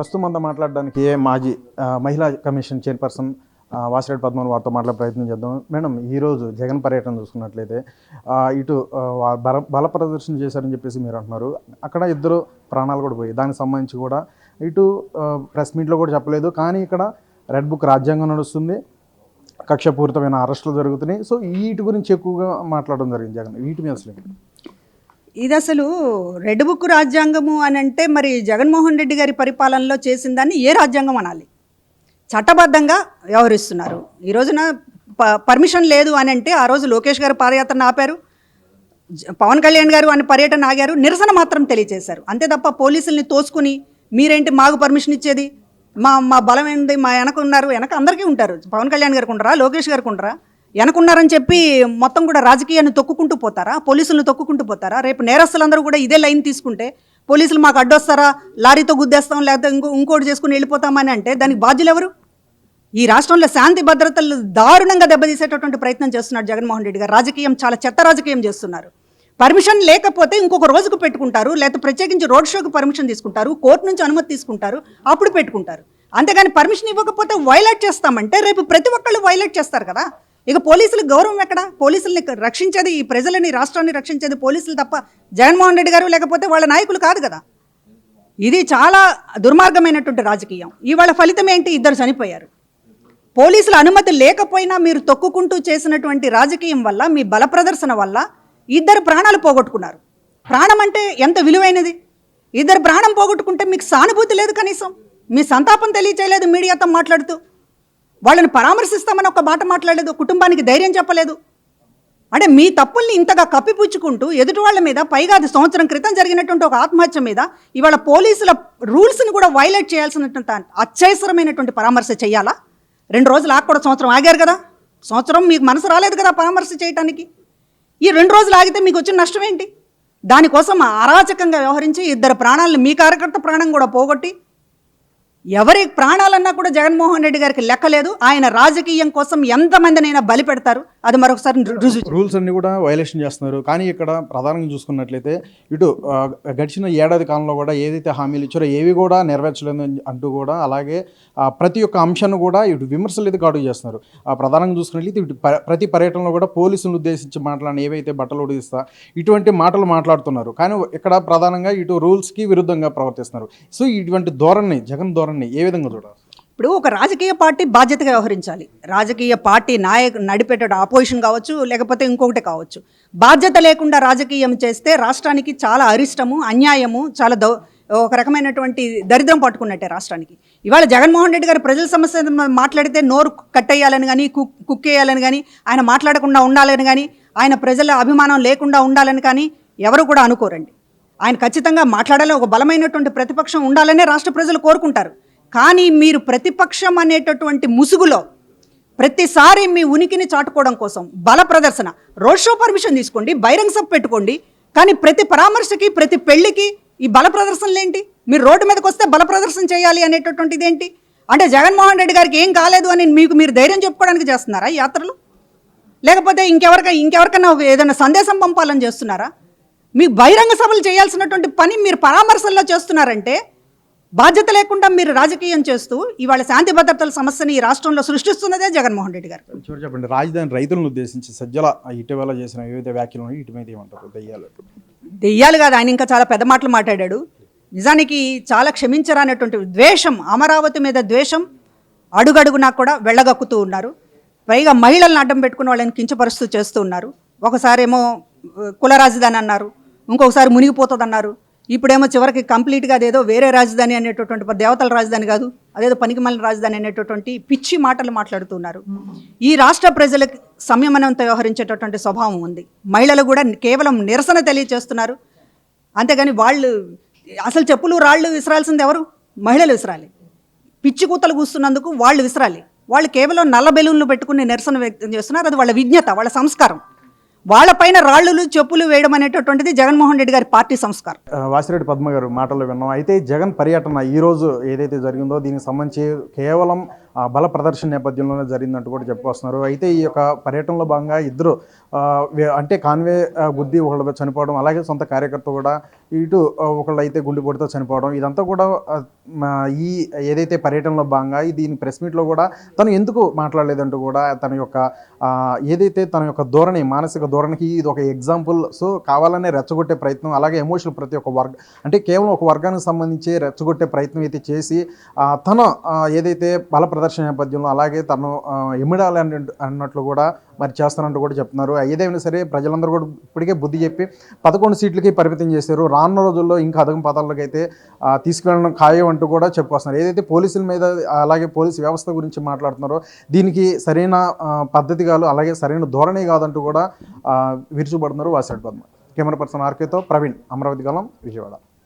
ప్రస్తుతం అంతా మాట్లాడడానికి మాజీ మహిళా కమిషన్ చైర్పర్సన్ వాసిరెడ్డి పద్మన్ వారితో మాట్లాడే ప్రయత్నం చేద్దాం. మేడం ఈరోజు జగన్ పర్యటన చూసుకున్నట్లయితే ఇటు బల బల ప్రదర్శన చేశారని చెప్పేసి మీరు అంటున్నారు. అక్కడ ఇద్దరు ప్రాణాలు కూడా పోయి దానికి సంబంధించి కూడా ఇటు ప్రెస్ మీట్లో కూడా చెప్పలేదు. కానీ ఇక్కడ రెడ్ బుక్ రాజ్యాంగం నడుస్తుంది. కక్షపూరితమైన అరెస్టులు జరుగుతున్నాయి. సో వీటి గురించి ఎక్కువగా మాట్లాడడం జరిగింది జగన్. వీటి మీద అసలు ఇది అసలు రెడ్ బుక్ రాజ్యాంగము అని అంటే మరి జగన్మోహన్ రెడ్డి గారి పరిపాలనలో చేసిన దాన్ని ఏ రాజ్యాంగం అనాలి? చట్టబద్ధంగా వ్యవహరిస్తున్నారు. ఈ రోజున ప పర్మిషన్ లేదు అని అంటే ఆ రోజు లోకేష్ గారు పాదయాత్రను ఆపారు. జ- పవన్ కళ్యాణ్ గారు అని పర్యటన ఆగారు. నిరసన మాత్రం తెలియజేశారు అంతే తప్ప పోలీసుల్ని తోసుకుని మీరేంటి మాకు పర్మిషన్ ఇచ్చేది? మా మా బలం ఏంది? మా వెనక ఉన్నారు. వెనక అందరికీ ఉంటారు. పవన్ కళ్యాణ్ గారికి ఉండరా లోకేష్ గారికి ఉండరా వెనకున్నారని చెప్పి మొత్తం కూడా రాజకీయాన్ని తొక్కుకుంటూ పోతారా? పోలీసులను తొక్కుకుంటూ పోతారా? రేపు నేరస్తులందరూ కూడా ఇదే లైన్ తీసుకుంటే పోలీసులు మాకు అడ్డొస్తారా? లారీతో గుద్దేస్తాం లేకపోతే ఇంకో ఇంకోటి చేసుకుని వెళ్ళిపోతామని అంటే దానికి బాధ్యులు ఎవరు? ఈ రాష్ట్రంలో శాంతి భద్రతలు దారుణంగా దెబ్బతీసేటటువంటి ప్రయత్నం చేస్తున్నాడు జగన్మోహన్ రెడ్డి గారు. రాజకీయం చాలా చెత్త రాజకీయం చేస్తున్నారు. పర్మిషన్ లేకపోతే ఇంకొక రోజుకు పెట్టుకుంటారు లేకపోతే ప్రత్యేకించి రోడ్ షోకి పర్మిషన్ తీసుకుంటారు కోర్టు నుంచి అనుమతి తీసుకుంటారు అప్పుడు పెట్టుకుంటారు. అంతేగాని పర్మిషన్ ఇవ్వకపోతే వైలేట్ చేస్తామంటే రేపు ప్రతి ఒక్కళ్ళు వైలేట్ చేస్తారు కదా? ఇక పోలీసులకు గౌరవం ఎక్కడ? పోలీసుల్ని రక్షించేది ఈ ప్రజలని రాష్ట్రాన్ని రక్షించేది పోలీసులు తప్ప జగన్మోహన్ రెడ్డి గారు లేకపోతే వాళ్ళ నాయకులు కాదు కదా. ఇది చాలా దుర్మార్గమైనటువంటి రాజకీయం. ఇవాళ ఫలితం ఏంటి? ఇద్దరు చనిపోయారు. పోలీసుల అనుమతి లేకపోయినా మీరు తొక్కుకుంటూ చేసినటువంటి రాజకీయం వల్ల మీ బల ప్రదర్శన వల్ల ఇద్దరు ప్రాణాలు పోగొట్టుకున్నారు. ప్రాణం అంటే ఎంత విలువైనది? ఇద్దరు ప్రాణం పోగొట్టుకుంటే మీకు సానుభూతి లేదు కనీసం. మీ సంతాపం తెలియచేయలేదు మీడియాతో మాట్లాడుతూ. వాళ్ళని పరామర్శిస్తామని ఒక మాట మాట్లాడలేదు కుటుంబానికి ధైర్యం చెప్పలేదు. అంటే మీ తప్పుల్ని ఇంతగా కప్పిపుచ్చుకుంటూ ఎదుటి వాళ్ళ మీద పైగా అది సంవత్సరం క్రితం జరిగినటువంటి ఒక ఆత్మహత్య మీద ఇవాళ పోలీసుల రూల్స్ని కూడా వైలేట్ చేయాల్సినటువంటి అత్యవసరమైనటువంటి పరామర్శ చేయాలా? రెండు రోజులు ఆగి కూడా సంవత్సరం ఆగారు కదా. సంవత్సరం మీకు మనసు రాలేదు కదా పరామర్శ చేయడానికి ఈ రెండు రోజులు ఆగితే మీకు వచ్చిన నష్టం ఏంటి? దానికోసం అరాచకంగా వ్యవహరించి ఇద్దరు ప్రాణాలను మీ కార్యకర్త ప్రాణం కూడా పోగొట్టి ఎవరి ప్రాణాలన్నా కూడా జగన్మోహన్ రెడ్డి గారికి లెక్కలేదు. ఆయన రాజకీయం కోసం ఎంతమందినైనా బలి పెడతారు అది మరొకసారి రూల్స్ అన్ని కూడా వైలేషన్ చేస్తున్నారు. కానీ ఇక్కడ ప్రధానంగా చూసుకున్నట్లయితే ఇటు గడిచిన ఏడాది కాలంలో కూడా ఏదైతే హామీలు ఇచ్చారో ఏవి కూడా నెరవేర్చలేదు అని అంటూ కూడా అలాగే ప్రతి ఒక్క అంశాన్ని కూడా ఇటు విమర్శలు అయితే కాడు చేస్తున్నారు. ఆ, ప్రధానంగా చూసుకున్నట్లయితే ఇటు ప్రతి పర్యటనలో కూడా పోలీసులను ఉద్దేశించి మాట్లాడిన ఏవైతే బట్టలు ఉడిస్తా ఇటువంటి మాటలు మాట్లాడుతున్నారు. కానీ ఇక్కడ ప్రధానంగా ఇటు రూల్స్కి విరుద్ధంగా ప్రవర్తిస్తున్నారు. సో ఇటువంటి ధోరణి జగన్ ధోరణి ఏ విధంగా చూడాలి? ఇప్పుడు ఒక రాజకీయ పార్టీ బాధ్యతగా వ్యవహరించాలి. రాజకీయ పార్టీ నాయక నడిపెట్టడం ఆపోజిషన్ కావచ్చు లేకపోతే ఇంకొకటి కావచ్చు. బాధ్యత లేకుండా రాజకీయం చేస్తే రాష్ట్రానికి చాలా అరిష్టము అన్యాయము చాలా దౌ ఒక రకమైనటువంటి దరిద్రం పట్టుకున్నట్టే రాష్ట్రానికి. ఇవాళ జగన్మోహన్ రెడ్డి గారు ప్రజల సమస్య మాట్లాడితే నోరు కట్టేయాలని కానీ కుక్ కుక్కేయాలని కానీ ఆయన మాట్లాడకుండా ఉండాలని కానీ ఆయన ప్రజల అభిమానం లేకుండా ఉండాలని కానీ ఎవరు కూడా అనుకోరండి. ఆయన ఖచ్చితంగా మాట్లాడాలని ఒక బలమైనటువంటి ప్రతిపక్షం ఉండాలనే రాష్ట్ర ప్రజలు కోరుకుంటారు. కానీ మీరు ప్రతిపక్షం అనేటటువంటి ముసుగులో ప్రతిసారి మీ ఉనికిని చాటుకోవడం కోసం బల ప్రదర్శన రోడ్ షో పర్మిషన్ తీసుకోండి బహిరంగ సభ పెట్టుకోండి కానీ ప్రతి పరామర్శకి ప్రతి పెళ్ళికి ఈ బల ప్రదర్శనలు ఏంటి? మీరు రోడ్డు మీదకి వస్తే బల ప్రదర్శన చేయాలి అనేటటువంటిది ఏంటి? అంటే జగన్మోహన్ రెడ్డి గారికి ఏం కాలేదు అని మీకు మీరు ధైర్యం చెప్పుకోవడానికి చేస్తున్నారా యాత్రలు? లేకపోతే ఇంకెవరికైనా ఇంకెవరికైనా ఏదైనా సందేశం పంపాలని చేస్తున్నారా? మీ బహిరంగ సభలు చేయాల్సినటువంటి పని మీరు పరామర్శల్లో చేస్తున్నారంటే బాధ్యత లేకుండా మీరు రాజకీయం చేస్తూ ఇవాళ శాంతి భద్రతల సమస్యని ఈ రాష్ట్రంలో సృష్టిస్తున్నదే జగన్మోహన్ రెడ్డి గారు. చూడు చెప్పండి రాజధాని రైతులను ఉద్దేశించి సజ్జల ఇటీవల చేసిన ఏవైతే వ్యాఖ్యలు ఉన్నాయో వీటి మీద ఏమంటారు? దెయ్యాలు దెయ్యాలు కాదు ఆయన ఇంకా చాలా పెద్ద మాటలు మాట్లాడాడు. నిజానికి చాలా క్షమించరానటువంటి ద్వేషం అమరావతి మీద ద్వేషం అడుగడుగునా కూడా వెళ్ళగక్కుతూ ఉన్నారు. పైగా మహిళలను అడ్డం పెట్టుకుని వాళ్ళని కించపరుస్తూ చేస్తూ ఉన్నారు. ఒకసారి ఏమో ఆ, కుల రాజధాని అన్నారు. ఇంకొకసారి మునిగిపోతుంది అన్నారు ఇప్పుడేమో చివరికి కంప్లీట్గా అదేదో వేరే రాజధాని అనేటటువంటి దేవతల రాజధాని కాదు అదేదో పనికిమాలిన రాజధాని అనేటటువంటి పిచ్చి మాటలు మాట్లాడుతున్నారు. ఈ రాష్ట్ర ప్రజలకు సంయమనంతో వ్యవహరించేటటువంటి స్వభావం ఉంది. మహిళలు కూడా కేవలం నిరసన తెలియచేస్తున్నారు. అంతేగాని వాళ్ళు అసలు చెప్పులు రాళ్ళు విసరాల్సింది ఎవరు? మహిళలు విసరాలి. పిచ్చి కూతలు కూస్తున్నందుకు వాళ్ళు విసరాలి. వాళ్ళు కేవలం నల్ల బెలూన్లు పెట్టుకుని నిరసన వ్యక్తం చేస్తున్నారు. అది వాళ్ళ విజ్ఞత వాళ్ళ సంస్కారం. వాళ్ళపైన రాళ్ళులు చెప్పులు వేయడం అనేటటువంటిది జగన్మోహన్ రెడ్డి గారి పార్టీ సంస్కారం. వాసిరెడ్డి పద్మ గారు మాటలు విన్నాం. అయితే జగన్ పర్యటన ఈరోజు ఏదైతే జరిగిందో దీనికి సంబంధించి కేవలం బల ప్రదర్శన నేపథ్యంలోనే జరిగిందంటూ కూడా చెప్పుకొస్తున్నారు అయితే ఈ యొక్క పర్యటనలో భాగంగా ఇద్దరు అంటే కాన్వే గుద్ది ఒకళ్ళు చనిపోవడం అలాగే సొంత కార్యకర్త కూడా ఇటు ఒకళ్ళు అయితే గుండెపోటుతో చనిపోవడం ఇదంతా కూడా ఈ ఏదైతే పర్యటనలో భాగంగా దీని ప్రెస్ మీట్లో కూడా తను ఎందుకు మాట్లాడలేదంటూ కూడా తన యొక్క ఏదైతే తన యొక్క ధోరణి మానసిక ధోరణికి ఇది ఒక ఎగ్జాంపుల్ సో కావాలనే రెచ్చగొట్టే ప్రయత్నం అలాగే ఎమోషనల్ ప్రతి ఒక్క వర్గ అంటే కేవలం ఒక వర్గానికి సంబంధించి రెచ్చగొట్టే ప్రయత్నం అయితే చేసి తన ఏదైతే బల ప్రదర్శన నేపథ్యంలో అలాగే తను ఆ, అని అన్నట్లు కూడా మరి చేస్తానంటూ కూడా చెప్తున్నారు. ఏదైనా సరే ప్రజలందరూ కూడా ఇప్పటికే బుద్ధి చెప్పి పదకొండు సీట్లకి పరిమితం చేశారు. రానున్న రోజుల్లో ఇంకా అదగం పదాలకు అయితే తీసుకెళ్ళడం ఖాయం అంటూ కూడా చెప్పుకొస్తున్నారు. ఏదైతే పోలీసుల మీద అలాగే పోలీసు వ్యవస్థ గురించి మాట్లాడుతున్నారో దీనికి సరైన పద్ధతి కాదు అలాగే సరైన ధోరణి కాదంటూ కూడా విరుచుబడుతున్నారు విరుచుపడుతున్నారు పద్మ. కెమెరా పర్సన్ ఆర్కేతో ప్రవీణ్ అమరావతి గలం విజయవాడ.